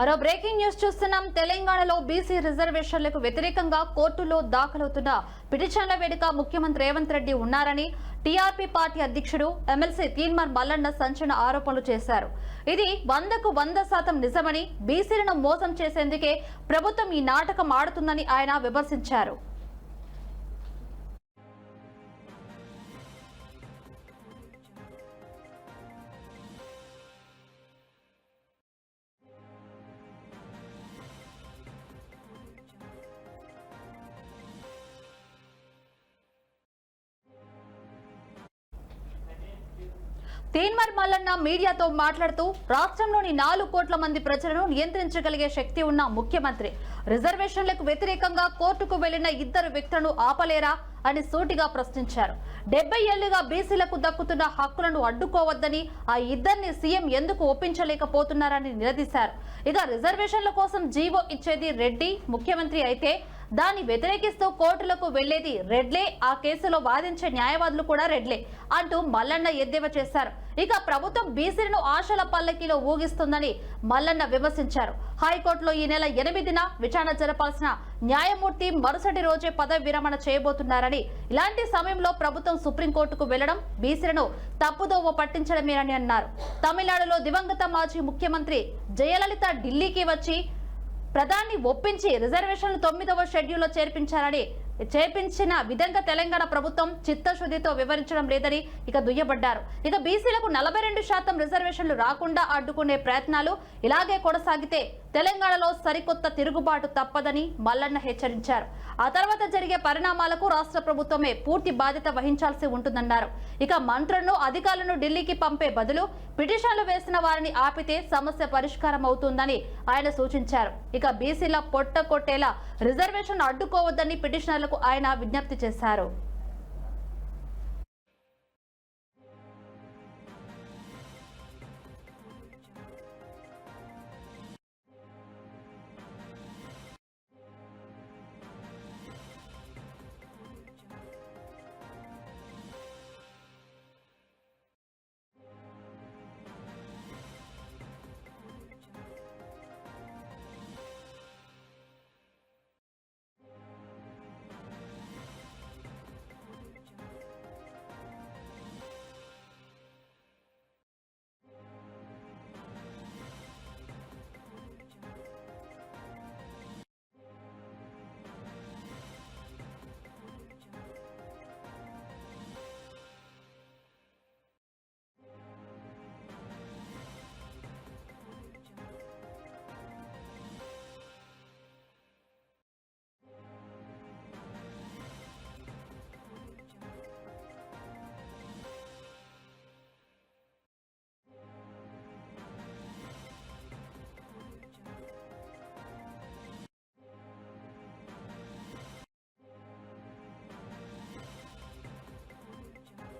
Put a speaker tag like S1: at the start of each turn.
S1: మరో breaking news చూస్తున్నాం. తెలంగాణలో బీసీ రిజర్వేషన్లకు వ్యతిరేకంగా కోర్టులో దాఖలవుతున్న పిటిషన్ల వేడుక ముఖ్యమంత్రి రేవంత్ రెడ్డి ఉన్నారని టీఆర్పీ పార్టీ అధ్యక్షుడు ఎమ్మెల్సీ తీన్మార్ మల్లన్న సంచలన ఆరోపణలు చేశారు. ఇది వందకు వంద శాతం నిజమని బీసీలను మోసం చేసేందుకే ప్రభుత్వం ఈ నాటకం ఆడుతుందని ఆయన విమర్శించారు. తీన్మర్ మల్లన్న మీడియాతో మాట్లాడుతూ రాష్ట్రంలోని నాలుగు కోట్ల మంది ప్రజలను నియంత్రించగలిగే శక్తి ఉన్న ముఖ్యమంత్రి. రిజర్వేషన్లకు వ్యతిరేకంగా కోర్టుకు వెళ్ళిన ఇద్దరు వ్యక్తులను ఆపలేరా అని సూటిగా ప్రశ్నించారు. డెబ్బై ఏళ్ళుగా బీసీలకు దక్కుతున్న హక్కులను అడ్డుకోవద్దని ఆ ఇద్దరిని సీఎం ఎందుకు ఒప్పించలేకపోతున్నారని నిలదీశారు. ఇక రిజర్వేషన్ల కోసం జీవో ఇచ్చేది రెడ్డి ముఖ్యమంత్రి అయితే దాన్ని వ్యతిరేకిస్తూ కోర్టులకు వెళ్ళేది రెడ్లే. ఆ కేసులో వాదించే న్యాయవాదులు కూడా రెడ్లే అంటూ మల్లన్న ఎద్దేవా చేశారు. ఇక ప్రభుత్వం బీసీలను ఆశల పల్లకిలో ఊగిస్తుందని మల్లన్న విమర్శించారు. హైకోర్టులో ఈ నెల ఎనిమిదిన విచారణ జరపాల్సిన న్యాయమూర్తి మరుసటి రోజే పదవి విరమణ చేయబోతున్నారని ఇలాంటి సమయంలో ప్రభుత్వం సుప్రీంకోర్టుకు వెళ్ళడం బీసీలను తప్పుదోవ పట్టించడమేనని అన్నారు. తమిళనాడులో దివంగత మాజీ ముఖ్యమంత్రి జయలలిత ఢిల్లీకి వచ్చి ప్రధాని ఒప్పించి రిజర్వేషన్లు తొమ్మిదవ షెడ్యూల్లో చేర్పించారని చేపించిన విధంగా తెలంగాణ ప్రభుత్వం చిత్తశుద్ధితో వివరించడం లేదని ఇక దుయ్యబడ్డారు. ఇక బీసీలకు నలభై రెండు శాతం రిజర్వేషన్లు రాకుండా అడ్డుకునే ప్రయత్నాలు ఇలాగే కొనసాగితే తెలంగాణలో సరికొత్త తిరుగుబాటు తప్పదని మల్లన్న హెచ్చరించారు. ఆ తర్వాత జరిగే పరిణామాలకు రాష్ట్ర ప్రభుత్వమే పూర్తి బాధ్యత వహించాల్సి ఉంటుందన్నారు. ఇక మంత్రులను అధికారులను ఢిల్లీకి పంపే బదులు పిటిషన్లు వేసిన వారిని ఆపితే సమస్య పరిష్కారం అవుతుందని ఆయన సూచించారు. ఇక బీసీల పొట్ట కొట్టేలా రిజర్వేషన్ అడ్డుకోవద్దని ఆయన విజ్ఞప్తి చేశారు.